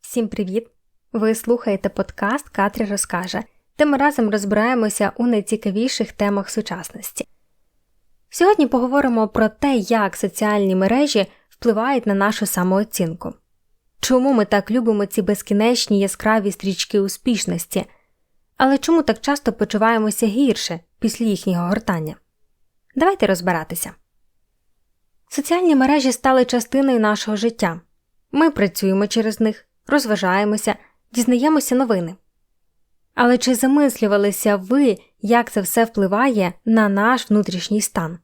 Всім привіт! Ви слухаєте подкаст Катрі розкаже, де ми разом розбираємося у найцікавіших темах сучасності. Сьогодні поговоримо про те, як соціальні мережі впливають на нашу самооцінку, чому ми так любимо ці безкінечні яскраві стрічки успішності, але чому так часто почуваємося гірше після їхнього гортання. Давайте розбиратися. Соціальні мережі стали частиною нашого життя. Ми працюємо через них, розважаємося, дізнаємося новини. Але чи замислювалися ви, як це все впливає на наш внутрішній стан?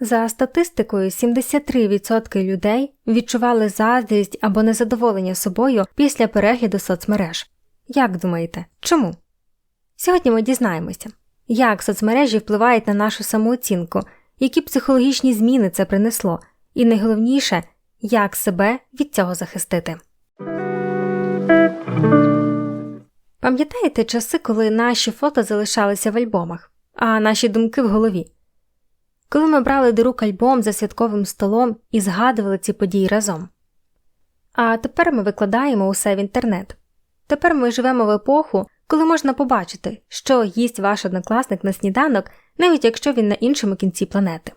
За статистикою, 73% людей відчували заздрість або незадоволення собою після перегляду соцмереж. Як думаєте, чому? Сьогодні ми дізнаємося, як соцмережі впливають на нашу самооцінку, які психологічні зміни це принесло, і найголовніше, як себе від цього захистити. Пам'ятаєте часи, коли наші фото залишалися в альбомах, а наші думки в голові? Коли ми брали до рук альбом за святковим столом і згадували ці події разом. А тепер ми викладаємо усе в інтернет. Тепер ми живемо в епоху, коли можна побачити, що їсть ваш однокласник на сніданок, навіть якщо він на іншому кінці планети.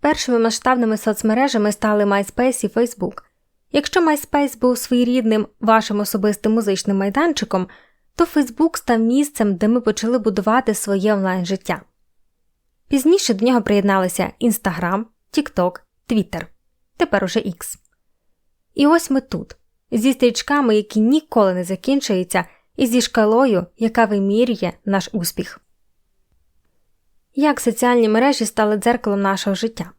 Першими масштабними соцмережами стали MySpace і Facebook. Якщо MySpace був своєрідним вашим особистим музичним майданчиком, то Facebook став місцем, де ми почали будувати своє онлайн життя. Пізніше до нього приєдналися Instagram, TikTok, Twitter, тепер уже X. І ось ми тут, зі стрічками, які ніколи не закінчуються, і зі шкалою, яка вимірює наш успіх. Як соціальні мережі стали дзеркалом нашого життя?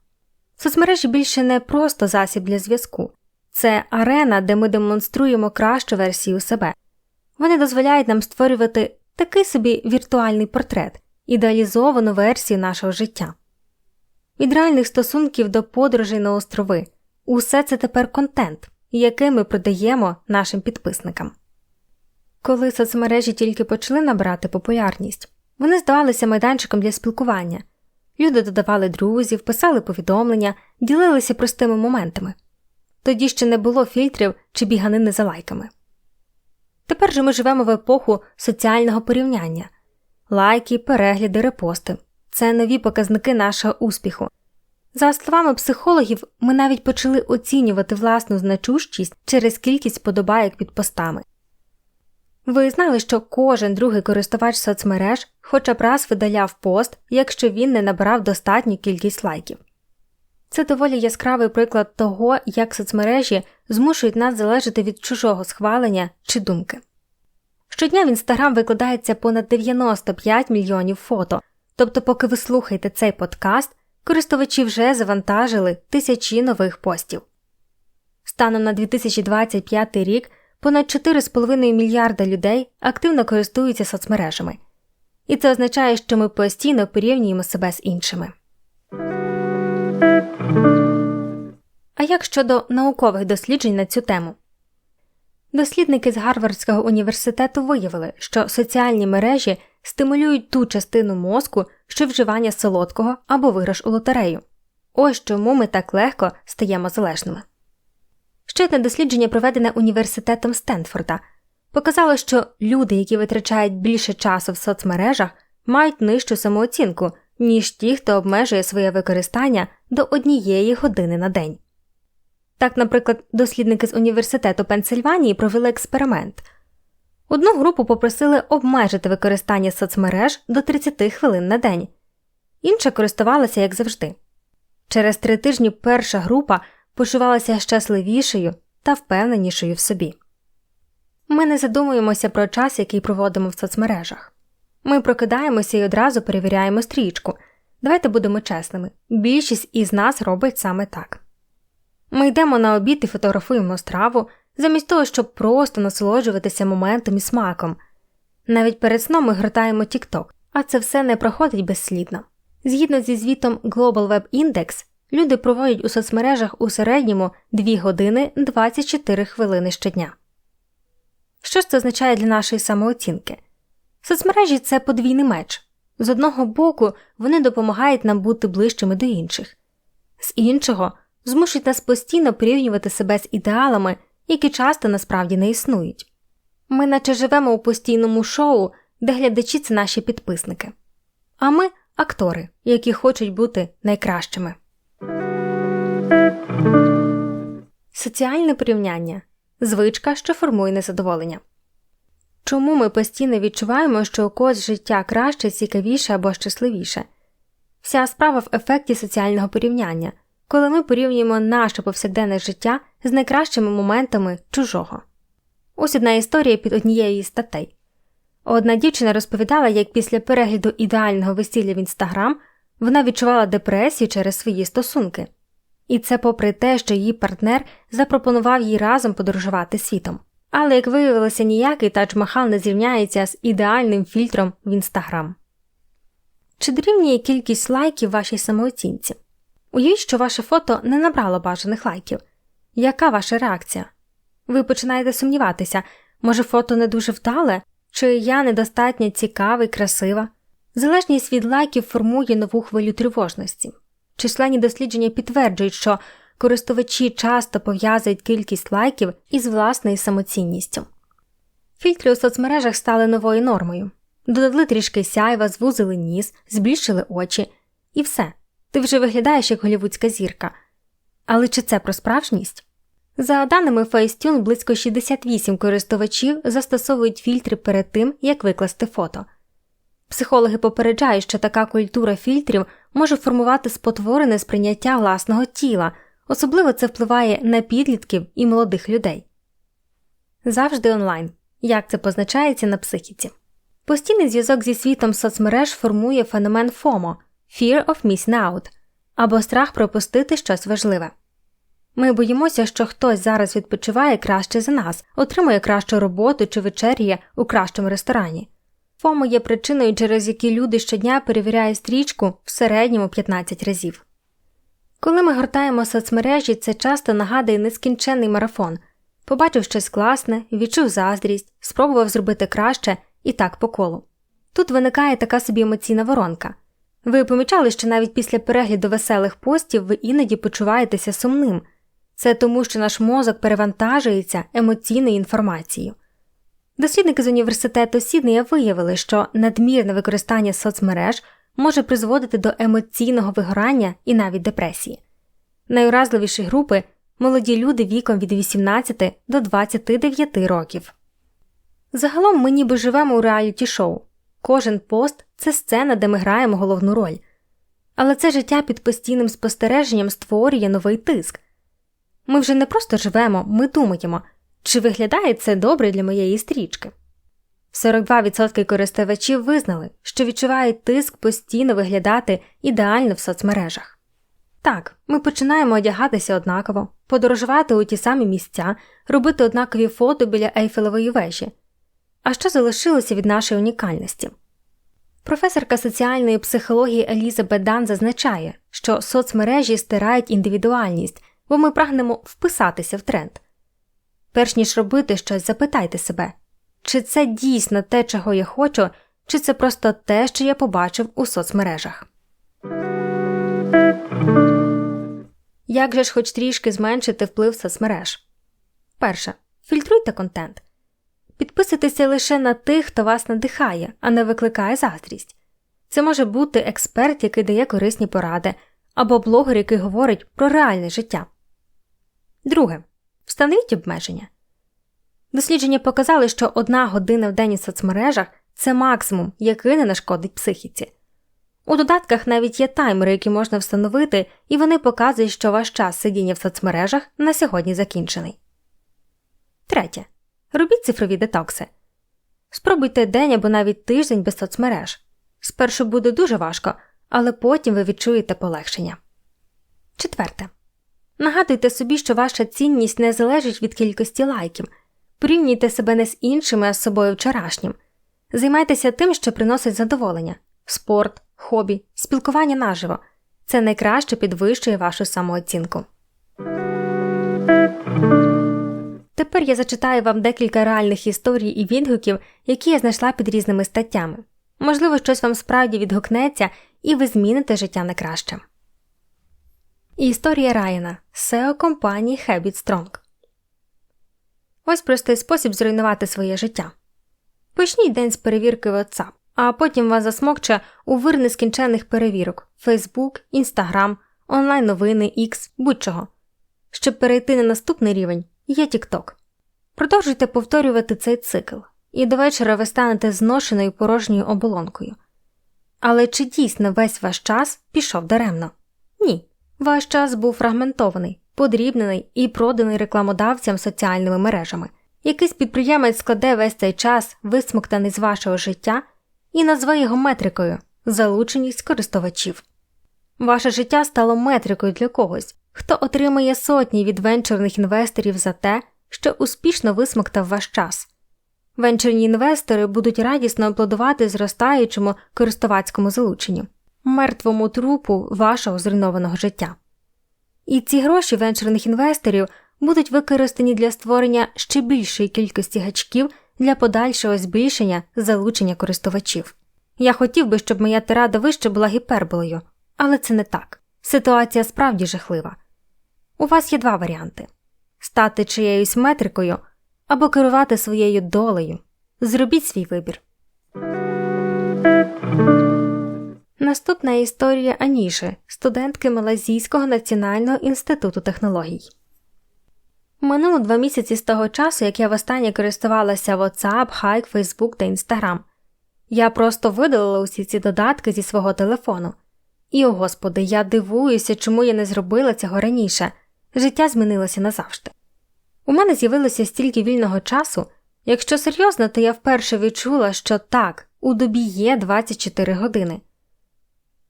Соцмережі більше не просто засіб для зв'язку, це арена, де ми демонструємо кращу версію себе. Вони дозволяють нам створювати такий собі віртуальний портрет, ідеалізовану версію нашого життя. Від реальних стосунків до подорожей на острови усе це тепер контент, який ми продаємо нашим підписникам. Коли соцмережі тільки почали набирати популярність, вони здавалися майданчиком для спілкування. Люди додавали друзів, писали повідомлення, ділилися простими моментами. Тоді ще не було фільтрів чи біганини за лайками. Тепер же ми живемо в епоху соціального порівняння лайки, перегляди, репости це нові показники нашого успіху. За словами психологів, ми навіть почали оцінювати власну значущість через кількість подобайок під постами. Ви знали, що кожен другий користувач соцмереж хоча б раз видаляв пост, якщо він не набирав достатню кількість лайків. Це доволі яскравий приклад того, як соцмережі змушують нас залежати від чужого схвалення чи думки. Щодня в інстаграм викладається понад 95 мільйонів фото, тобто, поки ви слухаєте цей подкаст, користувачі вже завантажили тисячі нових постів. Станом на 2025 рік понад 4,5 мільярда людей активно користуються соцмережами, і це означає, що ми постійно порівнюємо себе з іншими. А як щодо наукових досліджень на цю тему? Дослідники з Гарвардського університету виявили, що соціальні мережі стимулюють ту частину мозку, що вживання солодкого або виграш у лотерею. Ось чому ми так легко стаємо залежними. Ще одне дослідження, проведене університетом Стенфорда, показало, що люди, які витрачають більше часу в соцмережах, мають нижчу самооцінку, ніж ті, хто обмежує своє використання до однієї години на день. Так, наприклад, дослідники з університету Пенсильванії провели експеримент. Одну групу попросили обмежити використання соцмереж до 30 хвилин на день, інша користувалася як завжди. Через три тижні перша група почувалася щасливішою та впевненішою в собі. Ми не задумуємося про час, який проводимо в соцмережах. Ми прокидаємося і одразу перевіряємо стрічку. Давайте будемо чесними більшість із нас робить саме так. Ми йдемо на обід і фотографуємо страву, замість того, щоб просто насолоджуватися моментом і смаком. Навіть перед сном ми гортаємо TikTok, а це все не проходить безслідно. Згідно зі звітом Global Web Index, люди проводять у соцмережах у середньому 2 години 24 хвилини щодня. Що ж це означає для нашої самооцінки? Соцмережі це подвійний меч. З одного боку, вони допомагають нам бути ближчими до інших, з іншого змушують нас постійно порівнювати себе з ідеалами, які часто насправді не існують. Ми наче живемо у постійному шоу, де глядачі це наші підписники, а ми актори, які хочуть бути найкращими. Соціальне порівняння звичка, що формує незадоволення. Чому ми постійно відчуваємо, що у когось життя краще, цікавіше або щасливіше? Вся справа в ефекті соціального порівняння, коли ми порівнюємо наше повсякденне життя з найкращими моментами чужого. Ось одна історія під однією із статей. Одна дівчина розповідала, як після перегляду ідеального весілля в інстаграм вона відчувала депресію через свої стосунки, і це попри те, що її партнер запропонував їй разом подорожувати світом. Але, як виявилося, ніякий тач Махал не зрівняється з ідеальним фільтром в інстаграм. Чи дорівнює кількість лайків вашій самооцінці? Уявіть, що ваше фото не набрало бажаних лайків. Яка ваша реакція? Ви починаєте сумніватися, може фото не дуже вдале, чи я недостатньо цікава і красива? Залежність від лайків формує нову хвилю тривожності. Численні дослідження підтверджують, що користувачі часто пов'язують кількість лайків із власною самоцінністю. Фільтри у соцмережах стали новою нормою. Додали трішки сяйва, звузили ніс, збільшили очі, і все. Ти вже виглядаєш як голівудська зірка. Але чи це про справжність? За даними Facetune, близько 68 користувачів застосовують фільтри перед тим, як викласти фото. Психологи попереджають, що така культура фільтрів може формувати спотворене сприйняття власного тіла, особливо це впливає на підлітків і молодих людей. Завжди онлайн. Як це позначається на психіці? Постійний зв'язок зі світом соцмереж формує феномен FOMO – Fear of Missing Out або страх пропустити щось важливе. Ми боїмося, що хтось зараз відпочиває краще за нас, отримує кращу роботу чи вечеряє у кращому ресторані. ФОМО є причиною, через які люди щодня перевіряють стрічку в середньому 15 разів. Коли ми гортаємо соцмережі, це часто нагадує нескінченний марафон побачив щось класне, відчув заздрість, спробував зробити краще і так по колу. Тут виникає така собі емоційна воронка. Ви помічали, що навіть після перегляду веселих постів ви іноді почуваєтеся сумним. Це тому, що наш мозок перевантажується емоційною інформацією. Дослідники з університету Сіднея виявили, що надмірне використання соцмереж може призводити до емоційного вигорання і навіть депресії. Найуразливіші групи молоді люди віком від 18 до 29 років. Загалом ми ніби живемо у реаліті шоу. Кожен пост це сцена, де ми граємо головну роль. Але це життя під постійним спостереженням створює новий тиск. Ми вже не просто живемо, ми думаємо, чи виглядає це добре для моєї стрічки. 42% користувачів визнали, що відчувають тиск постійно виглядати ідеально в соцмережах. Так, ми починаємо одягатися однаково, подорожувати у ті самі місця, робити однакові фото біля Ейфелевої вежі. А що залишилося від нашої унікальності? Професорка соціальної психології Еліза Бедан зазначає, що соцмережі стирають індивідуальність, бо ми прагнемо вписатися в тренд. Перш ніж робити щось, запитайте себе, чи це дійсно те, чого я хочу, чи це просто те, що я побачив у соцмережах. Як же ж хоч трішки зменшити вплив соцмереж? Перше. Фільтруйте контент. Підписуйтеся лише на тих, хто вас надихає, а не викликає заздрість. Це може бути експерт, який дає корисні поради, або блогер, який говорить про реальне життя. Друге. Встановіть обмеження. Дослідження показали, що одна година в день у соцмережах це максимум, який не нашкодить психіці. У додатках навіть є таймери, які можна встановити, і вони показують, що ваш час сидіння в соцмережах на сьогодні закінчений. Третє. Робіть цифрові детокси. Спробуйте день або навіть тиждень без соцмереж. Спершу буде дуже важко, але потім ви відчуєте полегшення. Четверте. Нагадуйте собі, що ваша цінність не залежить від кількості лайків. Порівнюйте себе не з іншими, а з собою вчорашнім. Займайтеся тим, що приносить задоволення спорт, хобі, спілкування наживо. Це найкраще підвищує вашу самооцінку. Тепер я зачитаю вам декілька реальних історій і відгуків, які я знайшла під різними статтями. Можливо, щось вам справді відгукнеться, і ви зміните життя на краще. Історія Райана, SEO компанії Habit Strong. Ось простий спосіб зруйнувати своє життя. Почніть день з перевірки WhatsApp, а потім вас засмокче у вир нескінченних перевірок Facebook, Instagram, онлайн новини, X, будь-чого. Щоб перейти на наступний рівень, є TikTok. Продовжуйте повторювати цей цикл, і до вечора ви станете зношеною порожньою оболонкою. Але чи дійсно весь ваш час пішов даремно? Ні. Ваш час був фрагментований, подрібнений і проданий рекламодавцям соціальними мережами. Якийсь підприємець складе весь цей час, висмоктаний з вашого життя, і назве його метрикою залученість користувачів. Ваше життя стало метрикою для когось, хто отримує сотні від венчурних інвесторів за те, що успішно висмоктав ваш час. Венчурні інвестори будуть радісно аплодувати зростаючому користувацькому залученню, мертвому трупу вашого зруйнованого життя. І ці гроші венчурних інвесторів будуть використані для створення ще більшої кількості гачків для подальшого збільшення залучення користувачів. Я хотів би, щоб моя тирада вище була гіперболею, але це не так. Ситуація справді жахлива. У вас є два варіанти стати чиєюсь метрикою або керувати своєю долею. Зробіть свій вибір. Наступна історія Аніши, студентки Малазійського національного інституту технологій. Минуло два місяці з того часу, як я востаннє користувалася WhatsApp, Hike, Facebook та Instagram. Я просто видалила усі ці додатки зі свого телефону. І, о господи, я дивуюся, чому я не зробила цього раніше. Життя змінилося назавжди. У мене з'явилося стільки вільного часу. Якщо серйозно, то я вперше відчула, що так, у добі є 24 години.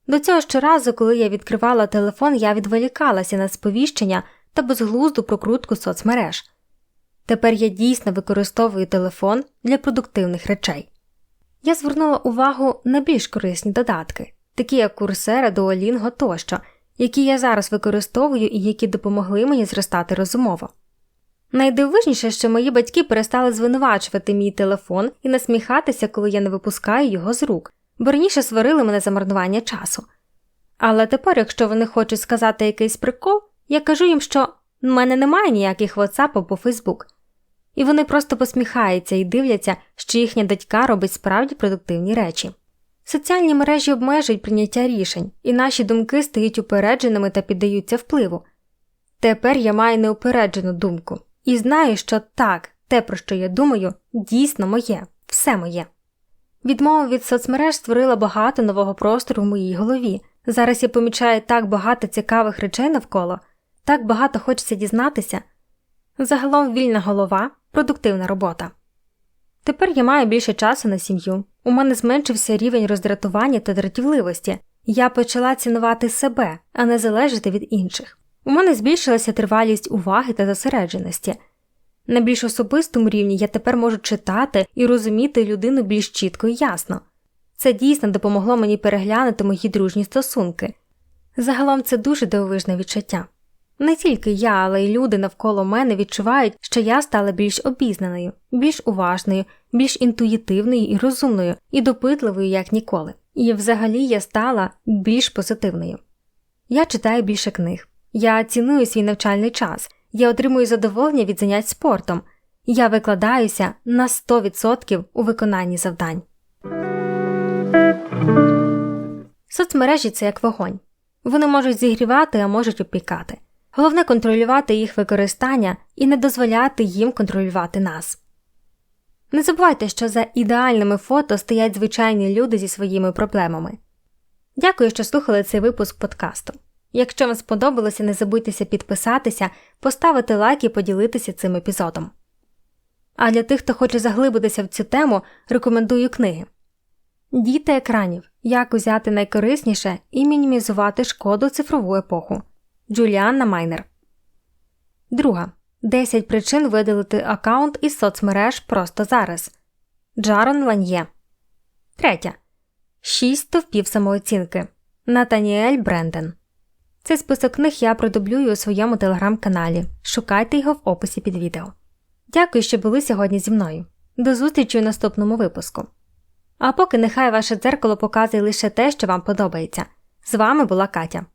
До цього щоразу, коли я відкривала телефон, я відволікалася на сповіщення та безглузду прокрутку соцмереж. Тепер я дійсно використовую телефон для продуктивних речей. Я звернула увагу на більш корисні додатки, такі як Coursera, Duolingo тощо, які я зараз використовую і які допомогли мені зростати розумово. Найдивовижніше, що мої батьки перестали звинувачувати мій телефон і насміхатися, коли я не випускаю його з рук, бо сварили мене за марнування часу. Але тепер, якщо вони хочуть сказати якийсь прикол, я кажу їм, що в мене немає ніяких WhatsApp або Facebook. І вони просто посміхаються і дивляться, що їхня дочка робить справді продуктивні речі. Соціальні мережі обмежують прийняття рішень, і наші думки стають упередженими та піддаються впливу. Тепер я маю неупереджену думку і знаю, що так, те, про що я думаю, дійсно моє, все моє. Відмова від соцмереж створила багато нового простору в моїй голові. Зараз я помічаю так багато цікавих речей навколо, так багато хочеться дізнатися. Загалом вільна голова, продуктивна робота. Тепер я маю більше часу на сім'ю. У мене зменшився рівень роздратування та дратівливості. Я почала цінувати себе, а не залежати від інших. У мене збільшилася тривалість уваги та зосередженості. На більш особистому рівні я тепер можу читати і розуміти людину більш чітко і ясно. Це дійсно допомогло мені переглянути мої дружні стосунки. Загалом це дуже дивовижне відчуття. Не тільки я, але й люди навколо мене відчувають, що я стала більш обізнаною, більш уважною, більш інтуїтивною і розумною, і допитливою, як ніколи. І взагалі я стала більш позитивною. Я читаю більше книг, я ціную свій навчальний час, я отримую задоволення від занять спортом, я викладаюся на 100% у виконанні завдань. Соцмережі це як вогонь. Вони можуть зігрівати, а можуть опікати. Головне контролювати їх використання і не дозволяти їм контролювати нас. Не забувайте, що за ідеальними фото стоять звичайні люди зі своїми проблемами. Дякую, що слухали цей випуск подкасту. Якщо вам сподобалося, не забудьтеся підписатися, поставити лайк і поділитися цим епізодом. А для тих, хто хоче заглибитися в цю тему, рекомендую книги Діти екранів Як узяти найкорисніше і мінімізувати шкоду цифрову епоху Джуліанна Майнер. Друга. 10 причин видалити аккаунт із соцмереж просто зараз. Джарон Ланьє. Третя. 6 стовпів самооцінки. Натаніель Бренден. Цей список книг я продублюю у своєму телеграм-каналі. Шукайте його в описі під відео. Дякую, що були сьогодні зі мною. До зустрічі у наступному випуску. А поки нехай ваше дзеркало показує лише те, що вам подобається. З вами була Катя.